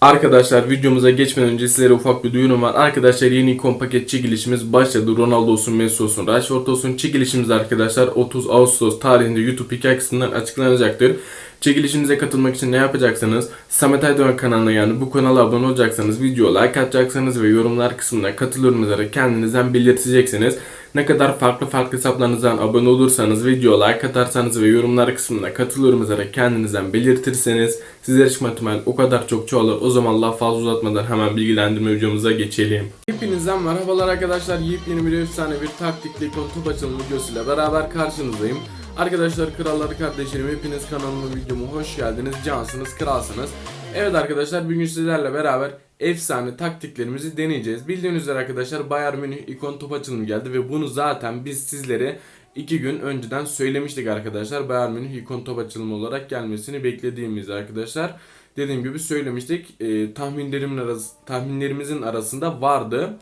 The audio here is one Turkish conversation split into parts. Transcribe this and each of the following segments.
Arkadaşlar videomuza geçmeden önce sizlere ufak bir duyurum var. Arkadaşlar yeni ikon paket çekilişimiz başladı. Ronaldo olsun, Messi olsun, Rashford olsun. Çekilişimiz arkadaşlar 30 Ağustos tarihinde YouTube hikaye kısmından açıklanacaktır. Çekilişimize katılmak için ne yapacaksınız? Samet Aydoğan kanalına yani bu kanala abone olacaksanız video like atacaksınız ve yorumlar kısmına katılıyorum yazarak kendinizden belirteceksiniz. Ne kadar farklı farklı hesaplarınızdan abone olursanız, video like atarsanız ve yorumlar kısmına katılıyorum yazarak kendinizden belirtirseniz sizler için ihtimal o kadar çok çoğalır. O zaman laf fazla uzatmadan hemen bilgilendirme videomuza geçelim. Hepinizden merhabalar arkadaşlar. Yepyeni bir efsane bir taktikli ikon top açılımı videosuyla beraber karşınızdayım. Arkadaşlar kralları kardeşlerim hepiniz kanalıma videoma hoş geldiniz. Cansınız, kralsınız. Evet arkadaşlar bugün sizlerle beraber efsane taktiklerimizi deneyeceğiz. Bildiğiniz üzere arkadaşlar Bayern Münih ikon top açılımı geldi ve bunu zaten biz sizlere iki gün önceden söylemiştik arkadaşlar. Bayern Münih ikon top açılımı olarak gelmesini beklediğimiz arkadaşlar. Dediğim gibi söylemiştik. Ee, tahminlerimin arası, tahminlerimizin arasında vardı.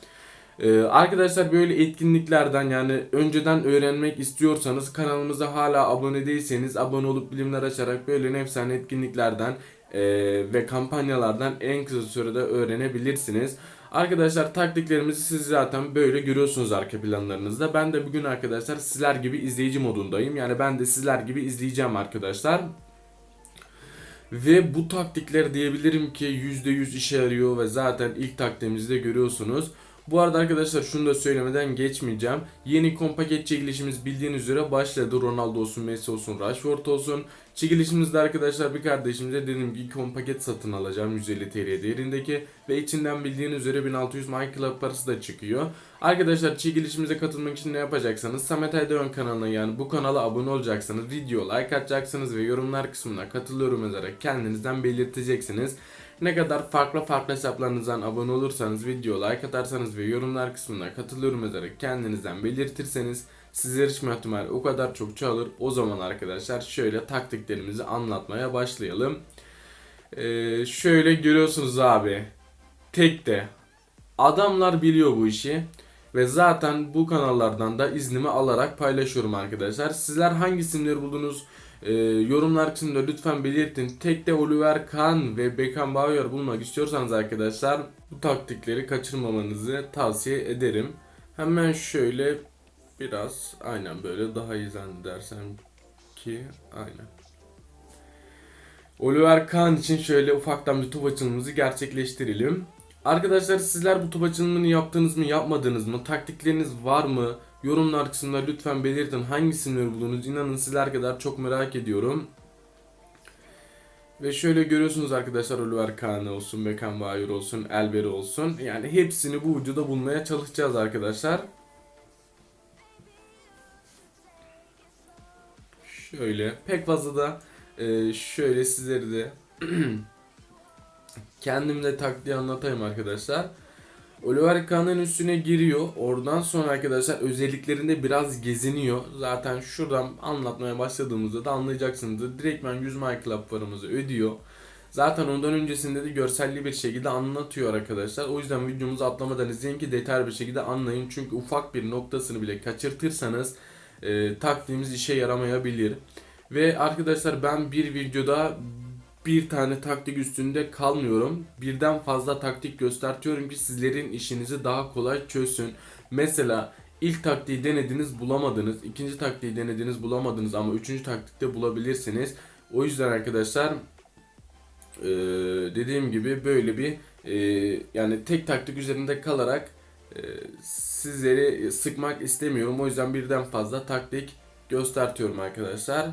Ee, arkadaşlar böyle etkinliklerden yani önceden öğrenmek istiyorsanız kanalımıza hala abone değilseniz abone olup bilimler açarak böyle efsane etkinliklerden e, ve kampanyalardan en kısa sürede öğrenebilirsiniz. Arkadaşlar taktiklerimizi siz zaten böyle görüyorsunuz arka planlarınızda. Ben de bugün arkadaşlar sizler gibi izleyici modundayım. Yani ben de sizler gibi izleyeceğim arkadaşlar. Ve bu taktikler diyebilirim ki %100 işe yarıyor ve zaten ilk taktiğimizi de görüyorsunuz. Bu arada arkadaşlar şunu da söylemeden geçmeyeceğim. Yeni ikon paket çekilişimiz bildiğiniz üzere başladı. Ronaldo olsun, Messi olsun, Rashford olsun. Çekilişimizde arkadaşlar bir kardeşimize dedim ki ikon paket satın alacağım 150 TL değerindeki ve içinden bildiğiniz üzere 1600 My Club parası da çıkıyor. Arkadaşlar çekilişimize katılmak için ne yapacaksınız? Samet Aydoğan kanalına yani bu kanala abone olacaksınız. Video like atacaksınız ve yorumlar kısmına katılıyorum yazarak kendinizden belirteceksiniz. Ne kadar farklı farklı hesaplarınızdan abone olursanız, video like atarsanız ve yorumlar kısmına katılıyorum yazarak kendinizden belirtirseniz sizler için ihtimal o kadar çok çoğalır. O zaman arkadaşlar şöyle taktiklerimizi anlatmaya başlayalım. Ee, şöyle görüyorsunuz abi. Tek de adamlar biliyor bu işi. Ve zaten bu kanallardan da iznimi alarak paylaşıyorum arkadaşlar. Sizler hangi isimleri buldunuz? Ee, yorumlar kısmında lütfen belirtin. Tek de Oliver Kahn ve Beckenbauer bulmak istiyorsanız arkadaşlar bu taktikleri kaçırmamanızı tavsiye ederim. Hemen şöyle biraz aynen böyle daha iyi zannedersem ki aynen. Oliver Kahn için şöyle ufaktan bir top açılımımızı gerçekleştirelim. Arkadaşlar sizler bu top açılımını yaptınız mı yapmadınız mı? Taktikleriniz var mı? Yorumlar kısmında lütfen belirtin hangi isimleri buldunuz. İnanın sizler kadar çok merak ediyorum. Ve şöyle görüyorsunuz arkadaşlar Oliver Kahn olsun, Beckenbauer olsun, Elberi olsun. Yani hepsini bu videoda bulmaya çalışacağız arkadaşlar. Şöyle pek fazla da e, şöyle sizleri de kendim de taktiği anlatayım arkadaşlar. Oliver Kahn'ın üstüne giriyor. Oradan sonra arkadaşlar özelliklerinde biraz geziniyor. Zaten şuradan anlatmaya başladığımızda da anlayacaksınız. Direktmen 100 My Club paramızı ödüyor. Zaten ondan öncesinde de görselli bir şekilde anlatıyor arkadaşlar. O yüzden videomuzu atlamadan izleyin ki detaylı bir şekilde anlayın. Çünkü ufak bir noktasını bile kaçırtırsanız e, taktiğimiz işe yaramayabilir. Ve arkadaşlar ben bir videoda bir tane taktik üstünde kalmıyorum. Birden fazla taktik göstertiyorum ki sizlerin işinizi daha kolay çözsün. Mesela ilk taktiği denediniz bulamadınız. ikinci taktiği denediniz bulamadınız ama üçüncü taktikte bulabilirsiniz. O yüzden arkadaşlar dediğim gibi böyle bir yani tek taktik üzerinde kalarak sizleri sıkmak istemiyorum. O yüzden birden fazla taktik göstertiyorum arkadaşlar.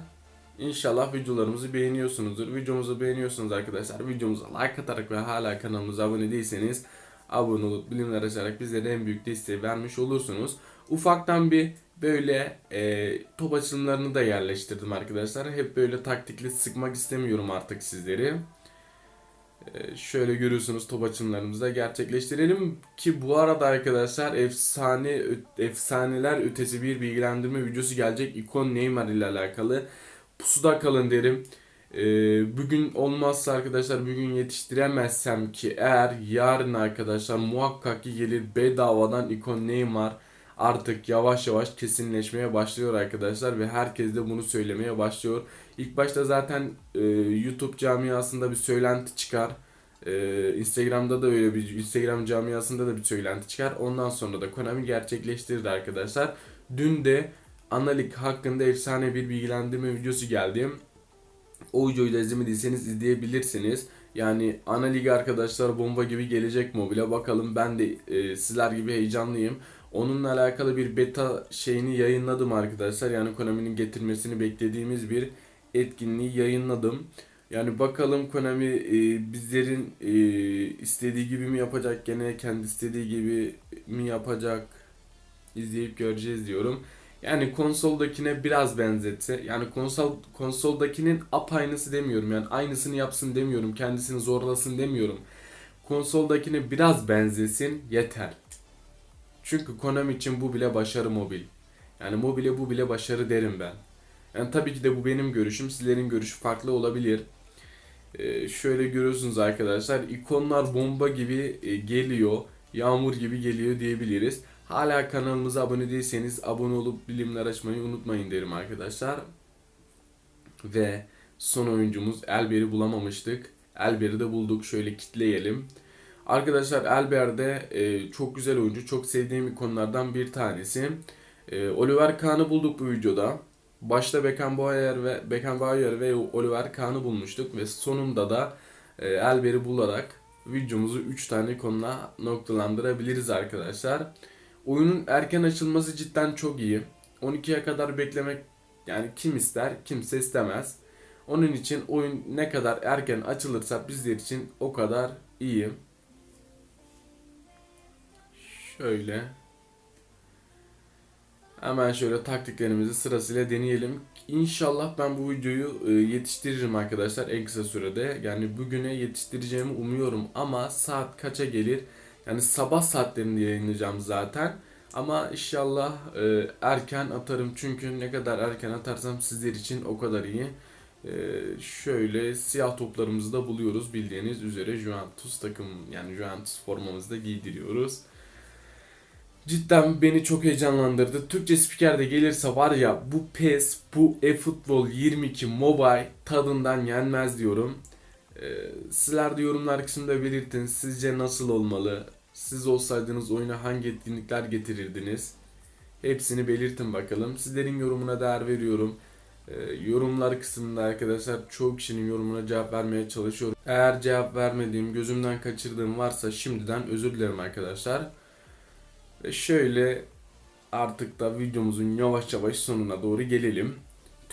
İnşallah videolarımızı beğeniyorsunuzdur. Videomuzu beğeniyorsunuz arkadaşlar. Videomuza like atarak ve hala kanalımıza abone değilseniz abone olup bilimler açarak bizlere en büyük desteği vermiş olursunuz. Ufaktan bir böyle e, top açılımlarını da yerleştirdim arkadaşlar. Hep böyle taktikli sıkmak istemiyorum artık sizleri. E, şöyle görüyorsunuz top açılımlarımızı da gerçekleştirelim ki bu arada arkadaşlar efsane efsaneler ötesi bir bilgilendirme videosu gelecek ikon Neymar ile alakalı pusuda kalın derim. Ee, bugün olmazsa arkadaşlar bugün yetiştiremezsem ki eğer yarın arkadaşlar muhakkak ki gelir bedavadan ikon Neymar artık yavaş yavaş kesinleşmeye başlıyor arkadaşlar ve herkes de bunu söylemeye başlıyor. İlk başta zaten e, YouTube camiasında bir söylenti çıkar. Ee, Instagram'da da öyle bir Instagram camiasında da bir söylenti çıkar. Ondan sonra da Konami gerçekleştirdi arkadaşlar. Dün de Analik hakkında efsane bir bilgilendirme videosu geldi. O videoyu da izlemediyseniz izleyebilirsiniz. Yani ana lig arkadaşlar bomba gibi gelecek mobile. Bakalım ben de e, sizler gibi heyecanlıyım. Onunla alakalı bir beta şeyini yayınladım arkadaşlar. Yani Konami'nin getirmesini beklediğimiz bir etkinliği yayınladım. Yani bakalım Konami e, bizlerin e, istediği gibi mi yapacak gene kendi istediği gibi mi yapacak izleyip göreceğiz diyorum. Yani konsoldakine biraz benzetse yani konsol konsoldakinin apaynısı demiyorum yani aynısını yapsın demiyorum kendisini zorlasın demiyorum. Konsoldakine biraz benzesin yeter. Çünkü Konami için bu bile başarı mobil. Yani mobile bu bile başarı derim ben. Yani tabii ki de bu benim görüşüm. Sizlerin görüşü farklı olabilir. Ee, şöyle görüyorsunuz arkadaşlar. ikonlar bomba gibi e, geliyor. Yağmur gibi geliyor diyebiliriz. Hala kanalımıza abone değilseniz abone olup bilimler açmayı unutmayın derim arkadaşlar. Ve son oyuncumuz Elber'i bulamamıştık. Elber'i de bulduk. Şöyle kitleyelim. Arkadaşlar Elber de e, çok güzel oyuncu. Çok sevdiğim ikonlardan bir tanesi. E, Oliver Kahn'ı bulduk bu videoda. Başta Beckenbauer ve Beckenbauer ve Oliver Kahn'ı bulmuştuk ve sonunda da e, Elber'i bularak videomuzu 3 tane konuda noktalandırabiliriz arkadaşlar. Oyunun erken açılması cidden çok iyi. 12'ye kadar beklemek yani kim ister kimse istemez. Onun için oyun ne kadar erken açılırsa bizler için o kadar iyi. Şöyle. Hemen şöyle taktiklerimizi sırasıyla deneyelim. İnşallah ben bu videoyu e, yetiştiririm arkadaşlar en kısa sürede. Yani bugüne yetiştireceğimi umuyorum ama saat kaça gelir? Yani sabah saatlerinde yayınlayacağım zaten. Ama inşallah e, erken atarım çünkü ne kadar erken atarsam sizler için o kadar iyi. E, şöyle siyah toplarımızı da buluyoruz bildiğiniz üzere Juventus takım yani Juventus formamızı da giydiriyoruz. Cidden beni çok heyecanlandırdı. Türkçe spiker de gelirse var ya bu PES, bu eFootball 22 Mobile tadından yenmez diyorum. Ee, sizler de yorumlar kısmında belirtin. Sizce nasıl olmalı? Siz olsaydınız oyuna hangi etkinlikler getirirdiniz? Hepsini belirtin bakalım. Sizlerin yorumuna değer veriyorum. Ee, yorumlar kısmında arkadaşlar çoğu kişinin yorumuna cevap vermeye çalışıyorum. Eğer cevap vermediğim, gözümden kaçırdığım varsa şimdiden özür dilerim arkadaşlar. Ve şöyle artık da videomuzun yavaş yavaş sonuna doğru gelelim.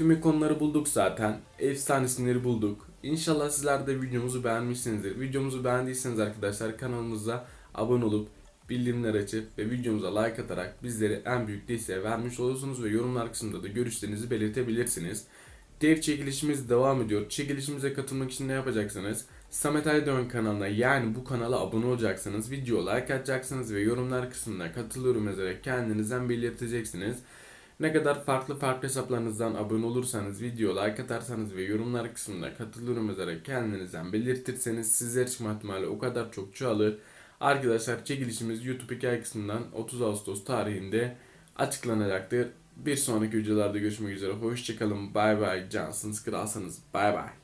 Tüm ikonları bulduk zaten. Efsane isimleri bulduk. İnşallah sizler de videomuzu beğenmişsinizdir. Videomuzu beğendiyseniz arkadaşlar kanalımıza abone olup bildirimler açıp ve videomuza like atarak bizlere en büyük desteği vermiş olursunuz ve yorumlar kısmında da görüşlerinizi belirtebilirsiniz. Dev çekilişimiz devam ediyor. Çekilişimize katılmak için ne yapacaksınız? Samet Aydın kanalına yani bu kanala abone olacaksınız. Video like atacaksınız ve yorumlar kısmına katılıyorum yazarak kendinizden belirteceksiniz. Ne kadar farklı farklı hesaplarınızdan abone olursanız, video like atarsanız ve yorumlar kısmına katılıyorum yazarak kendinizden belirtirseniz sizler çıkma ihtimali o kadar çok çoğalır. Arkadaşlar çekilişimiz YouTube hikaye kısmından 30 Ağustos tarihinde açıklanacaktır. Bir sonraki videolarda görüşmek üzere. Hoşçakalın. Bay bay. Cansınız kralsınız. Bay bay.